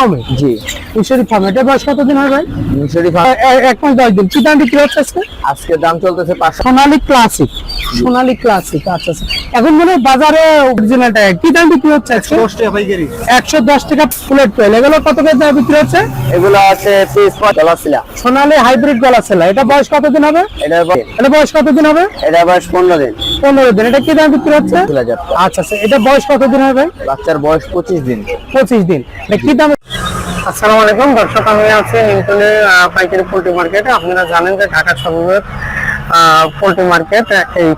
ফার্মে? জি। মিশরি ফার্মে। এটা বয়স কতদিন হয় ভাই? মিশরি ফার্ম এক মাস দশ দিন। কি দাম বিক্রি হচ্ছে আজকে? আজকে দাম চলতেছে সোনালী ক্লাসিক। সোনালী ক্লাসিক আচ্ছা আচ্ছা। এখন মনে হয় বাজারে অরিজিনালটা কি দাম বিক্রি হচ্ছে আজকে? একশো দশ টাকা প্লেট পেল এগুলো কত করে দাম বিক্রি হচ্ছে? এগুলো আছে পিস ডলার ছিল সোনালী হাইব্রিড গলা এটা বয়স কতদিন হবে? এটা এটা বয়স কতদিন হবে? এটা বয়স পনেরো দিন। পনেরো দিন। এটা কি দাম বিক্রি হচ্ছে। আচ্ছা আচ্ছা। এটা বয়স কতদিন হবে বাচ্চার বয়স পঁচিশ দিন। পঁচিশ দিন। কি দাম আসসালামু আলাইকুম, দর্শক, আমি আছি নিউটনের পাইকারি পোল্ট্রি মার্কেটে। আপনারা জানেন যে ঢাকা সর্ববৃহৎ পোল্ট্রি মার্কেট এই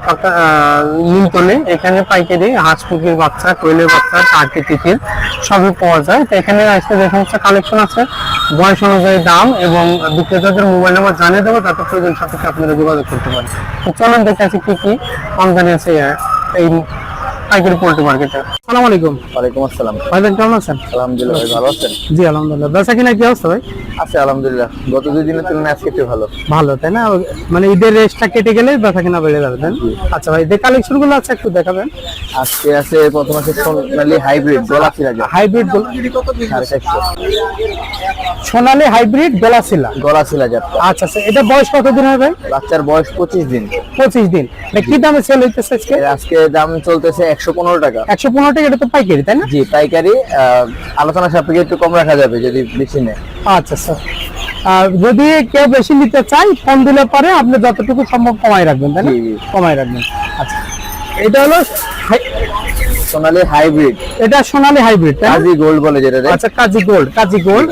নিউটনে এখানে পাইকারি, হাঁস মুরগির বাচ্চা, কোয়েলের বাচ্চা টার্কি তিতির সবই পাওয়া যায়। তো এখানে আসতে যে সমস্ত কালেকশন আছে। বয়স অনুযায়ী দাম এবং বিক্রেতাদের মোবাইল নাম্বার জানিয়ে দেবো তাতে প্রয়োজন সাপেক্ষে আপনারা যোগাযোগ করতে পারেন তো চলুন দেখে আছি কি কি আমদানি আছে এই পাইকারি পোল্ট্রি মার্কেটে। আসসালামু আলাইকুম। ওয়ালাইকুম আসসালাম। ভাইজান কেমন আছেন? আলহামদুলিল্লাহ ভাই ভালো আছেন? জি আলহামদুলিল্লাহ। বেচা কিনা কি অবস্থা ভাই? আছে আলহামদুলিল্লাহ। গত দুই দিনের তুলনায় আজকে একটু ভালো। ভালো তাই না? মানে ঈদের রেসটা কেটে গেলে বেচা কিনা বেড়ে যাবে তাই আচ্ছা ভাই যে কালেকশনগুলো আছে একটু দেখাবেন। আজকে আছে প্রথম আছে সোনালি হাইব্রিড গলা সিরাজা হাইব্রিড সোনালী হাইব্রিড গোলাসিলা গলা সিলাজারটা আচ্ছা আচ্ছা এটা বয়স কতদিন হবে বাচ্চার বয়স পঁচিশ দিন। পঁচিশ দিন। কি দামে সেল হইতেছে আজকে? আজকে দাম চলতেছে একশো পনেরো টাকা। একশো পনেরো টাকা এটা তো পাইকারি তাই না? জি পাইকারি আলোচনা সাপেক্ষে একটু কম রাখা যাবে যদি বেশি নেয়। আচ্ছা স্যার। আর যদি কেউ বেশি নিতে চাই কম দিলে পরে আপনি যতটুকু সম্ভব কমাই রাখবেন তাই না। কমাই রাখবেন। আচ্ছা এটা হলো সোনালি হাইব্রিড। এটা সোনালী হাইব্রিড কাজী গোল্ড বলে যেটা আচ্ছা Kazi gold Kazi gold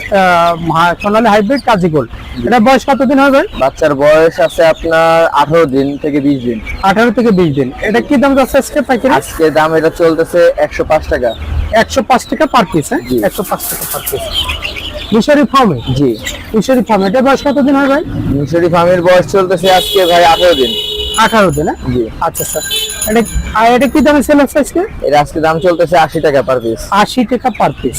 Sonali hybrid Kazi gold. এটা বয়স কতদিন হবে বাচ্চার বয়স আছে আপনার আঠারো দিন থেকে বিশ দিন। আঠারো থেকে বিশ দিন। এটা কি দাম যাচ্ছে আজকে পাইকারি? আজকে দাম এটা চলতেছে একশো পাঁচ টাকা। একশো পাঁচ টাকা পার পিস হ্যাঁ? জি। একশো পাঁচ টাকা পার পিস মিশরি ফার্মে? জি। মিশরি ফার্মে। এটা বয়স কতদিন হয় ভাই? মিশরি ফার্মের বয়স চলতেছে আজকে ভাই আঠারো দিন। আঠারো দিন হ্যাঁ? জি। আচ্ছা স্যার। এটা আর এটা কি দামে সেল হচ্ছে আজকে? এর আজকে দাম চলতেছে আশি টাকা পার পিস আশি টাকা পার পিস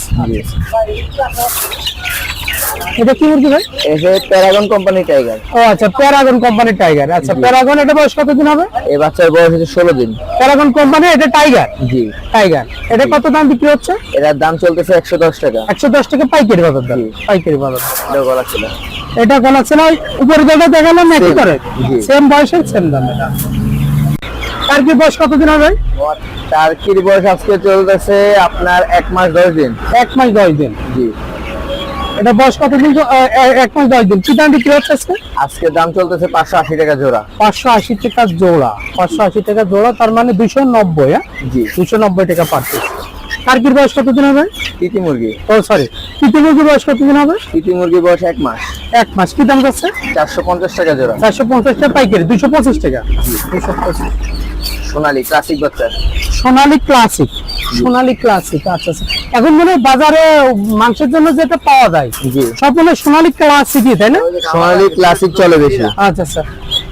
এটা কি মুরগি ভাই? এসে প্যারাগন কোম্পানি টাইগার ও আচ্ছা প্যারাগন কোম্পানির টাইগার আচ্ছা প্যারাগন এটা বয়স কতদিন হবে? এই বাচ্চার বয়স হচ্ছে ষোলো দিন। প্যারাগন কোম্পানি এটা টাইগার জি। টাইগার এটা কত দাম বিক্রি হচ্ছে? এটার দাম চলতেছে একশো দশ টাকা। একশো দশ টাকা পাইকারি বাজার দাম। পাইকারি বাজার এটা গলা ছিল। এটা গলা ছিল উপরে যেটা দেখালাম একই করে। সেম বয়সে সেম দাম। এটা তার কি বয়স কতদিন হবে? টার্কির বয়স আজকে চলতেছে আপনার এক মাস দশ দিন। এক মাস দশ দিন। জি। এটা বয়স কতদিন দিন আহ, এক মাস দশ দিন। কি দাম বিক্রি হচ্ছে আজকে? আজকে দাম চলতেছে পাঁচশো আশি টাকা জোড়া। পাঁচশো আশি টাকা জোড়া। পাঁচশো আশি টাকা জোড়া তার মানে দুশো নব্বই হ্যাঁ? জি। দুশো নব্বই টাকা পার পিস টার্কির বয়স কতদিন হবে? তিতি মুরগি। ও সরি তিতিমুরগির বয়স কতদিন হবে? তিতি মুরগি বয়স এক মাস। এক মাস কি দাম যাচ্ছে? চারশো পঞ্চাশ টাকা জোড়া। চারশো পঞ্চাশ টাকা পাইকারি দুশো পঁচিশ টাকা। দুশো পঁচিশ সোনালি ক্লাসিক বাচ্চা। সোনালী ক্লাসিক সোনালী ক্লাসিক আচ্ছা আচ্ছা। এখন মনে বাজারে মাংসের জন্য যেটা পাওয়া যায় জি। সব মনে সোনালী ক্লাসিকই তাই না? সোনালি ক্লাসিক চলে বেশি। আচ্ছা আচ্ছা।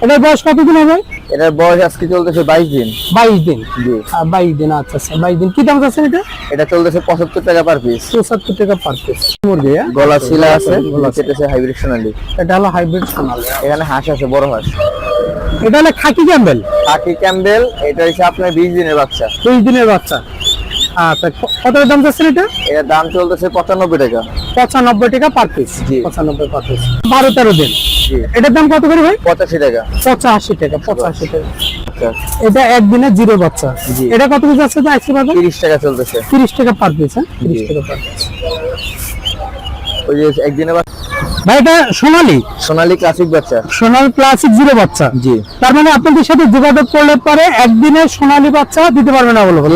এটার বয়স কতদিন হবে? এটার বয়স আজকে চলতেছে বাইশ দিন। বাইশ দিন? জি। বাইশ দিন আচ্ছা আচ্ছা। বাইশ দিন। কি দাম আছে এটা? এটা চলতেছে পঁচাত্তর টাকা পার পিস পঁচাত্তর টাকা পার পিস মুরগি হ্যাঁ? গলা শিলা আছে গলা নিচেতেছে হাইব্রিড সোনালি। এটা হলো হাইব্রিড সোনালী এখানে হাঁস আছে বড় হাঁস। এটা হলো খাকি ক্যাম্বেল? খাকি ক্যাম্বেল এটা হচ্ছে আপনার বিশ দিনের বাচ্চা। বিশ দিনের বাচ্চা। আচ্ছা কত দাম যাচ্ছে এটা? দাম চলতেছে পঁচানব্বই টাকা। পঁচানব্বই টাকা পার পিস। পঁচানব্বই পার পিস বারো তেরো দিন। এটার দাম কত করে ভাই? পঁচাশি টাকা। পঁচাশি টাকা পঁচাশি টাকা। আচ্ছা। এটা একদিনে জিরো বাচ্চা। এটা কত পিস আছে বাজার? তিরিশ টাকা চলতেছে। তিরিশ টাকা পার পিস হ্যাঁ? তিরিশ টাকা পার পিস ওই যে একদিনে বাচ্চা ভাই এটা সোনালি? সোনালি ক্লাসিক বাচ্চা। সোনালি ক্লাসিক জিরো বাচ্চা। জি। তার মানে আপনাদের সাথে যোগাযোগ করলে পরে একদিনে সোনালী বাচ্চা দিতে তাই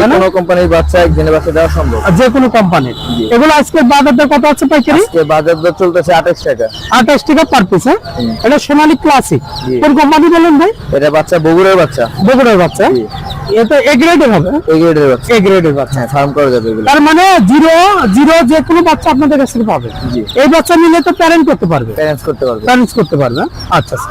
না? কোনো কোম্পানির বাচ্চা একদিনে বাচ্চা দেওয়া সম্ভব। যে কোনো কোম্পানির এগুলো আজকে বাজার দর কত আছে পাইকারি? আজকে বাজার দর চলতেছে আঠাশ টাকা। আঠাশ টাকা পার পিস হ্যাঁ? এটা সোনালী ক্লাসিক কোন কোম্পানি বলেন ভাই? এটা বাচ্চা বগুড়ার বাচ্চা। বগুড়ার বাচ্চা। এটা এ গ্রেডের হবে। এই গ্রেডের বাচ্চা। এ গ্রেডের বাচ্চা। হ্যাঁ ফার্ম করা যাবে এগুলো। তার মানে জিরো জিরো যে কোনো বাচ্চা আপনাদের কাছ থেকে পাবে। জি। এই বাচ্চা নিলে তো প্যারেন্ট করতে পারবে। প্যারেন্টস করতে পারবে। প্যারেন্টস করতে পারবে? আচ্ছা আচ্ছা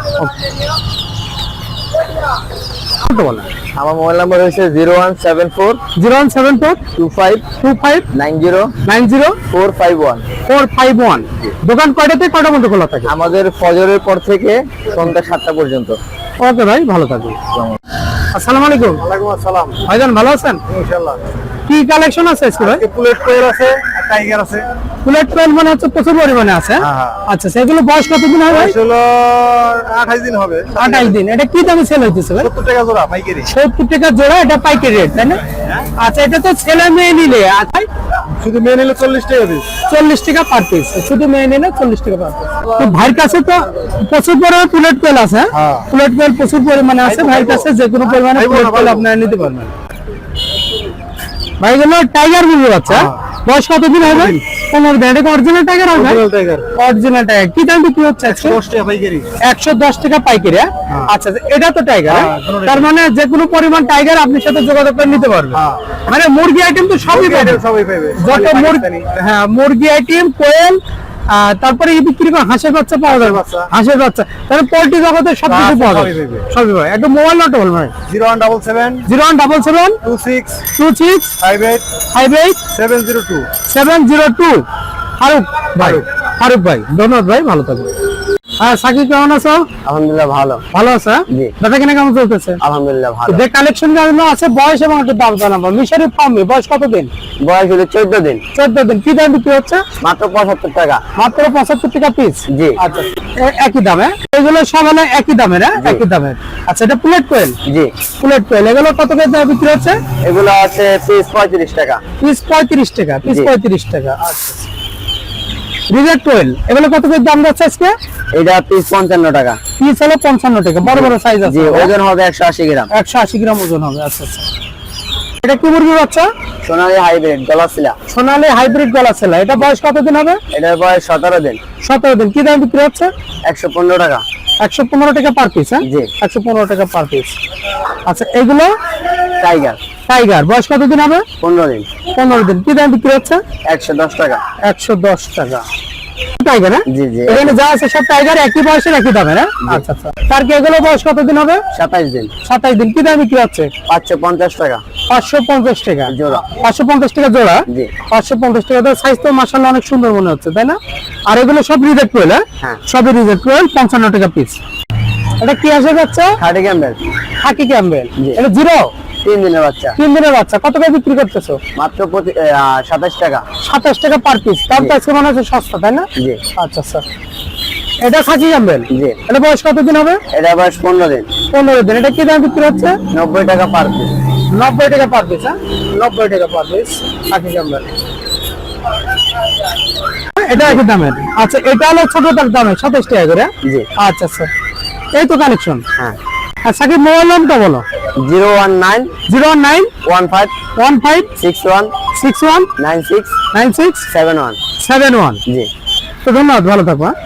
ওকে বলেন আমার মোবাইল নাম্বার হচ্ছে zero one seven four zero one seven four two five two five nine zero nine zero four five one four five one দোকান কয়টাতে কয়টা মধ্যে খোলা থাকে? আমাদের ফজরের পর থেকে সন্ধ্যা সাতটা পর্যন্ত। ওকে ভাই ভালো থাকবেন। আসসালামু আলাইকুম। ওয়ালাইকুম আসসালাম। ভাইজান ভালো আছেন? ইনশাআল্লাহ। কি কালেকশন আছে আজকে ভাই? বুলেট কোয়েল আছে টাইগার আছে। বুলেট পেন মানে হচ্ছে প্রচুর পরিমাণে আছে হ্যাঁ, হ্যাঁ। আচ্ছা সেগুলো বয়স কতদিন হবে বয়স হলো আঠাশ দিন হবে। আঠাশ দিন। এটা কি দামে সেল হইতেছে ভাই? সত্তর টাকা জোড়া পাইকারি। সত্তর টাকা জোড়া এটা পাইকারি রেট তাই না? আচ্ছা এটা তো ছেলে মেয়ে নিলে আচ্ছা শুধু মেয়ে নিলে চল্লিশ টাকা পিস চল্লিশ টাকা পার পিস শুধু মেয়ে নিলে চল্লিশ টাকা পার পিস তো ভাইয়ের কাছে তো প্রচুর পরিমাণে প্লেট তেল আছে। হ্যাঁ। প্লেট পেল প্রচুর পরিমাণে আছে। ভাইয়ের কাছে যে কোনো পরিমাণে প্লেট পেল ভাইবো। আপনারা নিতে পারবেন। ভাই গুলো টাইগার বুঝতে পারছে হ্যাঁ। বয়স কতদিন হবে? পনেরো দিন এটা অরিজিনাল টাইগার হবে? অরিজিনাল টাইগার কি দাম বিক্রি হচ্ছে একশো দশ টাকা পাইকারি। একশো দশ টাকা পাইকারি হ্যাঁ? আচ্ছা এটা তো টাইগার হ্যাঁ, তার মানে যে কোনো পরিমাণ টাইগার আপনার সাথে যোগাযোগ করে নিতে পারবে হ্যাঁ। মানে মুরগি আইটেম তো সবই পাবে। সবই পাবে। যত মুরগি হ্যাঁ মুরগি আইটেম কোয়েল তারপরে বিক্রি করে হাঁসের বাচ্চা পাওয়া যাবে বাচ্চা। হাঁসের বাচ্চা। তাহলে পোল্ট্রি জগতে সব কিছু পাওয়া সবই যাবে। সবই পাবে একটু মোবাইল নট বল ভাই। Zero one double seven zero one double seven two six two six five eight five eight seven zero two. Seven zero two. Faruk ভাই। ফারুক। ভাই। ধন্যবাদ ভাই। ভালো থাকবে হ্যাঁ সাকিব কেমন আছো? আলহামদুলিল্লাহ ভালো। ভালো আছে জি। দাদা কিনা কেমন চলতেছে? আলহামদুলিল্লাহ ভালো। যে কালেকশনগুলো আছে বয়স এবং একটু দাম জানাব। মিশরি ফার্মে বয়স কত দিন বয়স হলো চোদ্দ দিন। চোদ্দ দিন। কি দাম বিক্রি হচ্ছে? মাত্র পঁচাত্তর টাকা। মাত্র পঁচাত্তর টাকা পিস জি। আচ্ছা। একই দামে এগুলো সব হলো একই দামের হ্যাঁ? একই দামের। আচ্ছা এটা প্লেট কোয়েল জি। প্লেট কোয়েল এগুলো কত করে দামে বিক্রি হচ্ছে? এগুলো আছে পিস পঁয়ত্রিশ টাকা। পিস পঁয়ত্রিশ টাকা পিস জি। পঁয়ত্রিশ টাকা। আচ্ছা। রিজেক্ট কোয়েল এগুলো কত করে দাম যাচ্ছে আজকে? এটা পিস পঞ্চান্ন টাকা। পিস হলো পঞ্চান্ন টাকা বড় বড় সাইজ আছে ওজন হবে একশো আশি গ্রাম। একশো আশি গ্রাম ওজন হবে আচ্ছা আচ্ছা। এটা কি মুরগি বাচ্চা? সোনালী হাইব্রিড গলাশিলা। সোনালী হাইব্রিড গলা ছেলা এটা বয়স কতদিন হবে? এটার বয়স সতেরো দিন। সতেরো দিন কি দাম বিক্রি হচ্ছে? একশো পনেরো টাকা। একশো পনেরো টাকা পার পিস হ্যাঁ? জি। একশো পনেরো টাকা পার পিস আচ্ছা এগুলো? Tiger tiger. বয়স কতদিন হবে? পনেরো দিন। পনেরো দিন। কি দাম বিক্রি হচ্ছে? একশো দশ টাকা। একশো দশ টাকা। টাইগার হ্যাঁ? জি, জি। এখানে যা আছে সব টাইগার একই বয়সের একই দামে আচ্ছা আচ্ছা। তার কি এগুলো বয়স কতদিন হবে? সাতাইশ দিন। সাতাইশ দিন। কি দাম বিক্রি হচ্ছে? পাঁচশো পঞ্চাশ টাকা। পাঁচশো পঞ্চাশ টাকা। জোড়া। পাঁচশো পঞ্চাশ টাকা জোড়া। পাঁচশো পঞ্চাশ টাকা সাইজ তো মাসাল্লাহ অনেক সুন্দর মনে হচ্ছে তাই না? আর এগুলো সব রিজেক্ট কোয়েল হ্যাঁ? হ্যাঁ। সবই রিজেক্ট কোয়েল পঞ্চান্ন টাকা পিস এটা কি আসে যাচ্ছে? ক্যাম্বেল। ক্যাম্বেল। এটা জিরো? তিন দিনের বাচ্চা। তিন দিনের বাচ্চা। কত করে বিক্রি করতেছো? মাত্র সাতাশ টাকা। সাতাশ টাকা পার পিস তার তো আজকে মনে হচ্ছে সস্তা তাই না? জি। আচ্ছা আচ্ছা। এটা জি। এটা বয়স কতদিন হবে? এটা বয়স পনেরো দিন। পনেরো দিন। এটা কি দাম বিক্রি হচ্ছে? নব্বই টাকা পার পিস নব্বই টাকা পার পিস হ্যাঁ? নব্বই টাকা পার পিস এটা একই দামের। আচ্ছা এটা হলো ছোটটার দামে সাতাশ টাকা করে। জি। আচ্ছা আচ্ছা। এই তো কানেকশন হ্যাঁ। সাকিব মোবাইল নামটা বলো? Zero one nine zero nine one five one five six one six one nine six nine six seven one. Seven one. জি। তো ধন্যবাদ ভালো থাকো হ্যাঁ।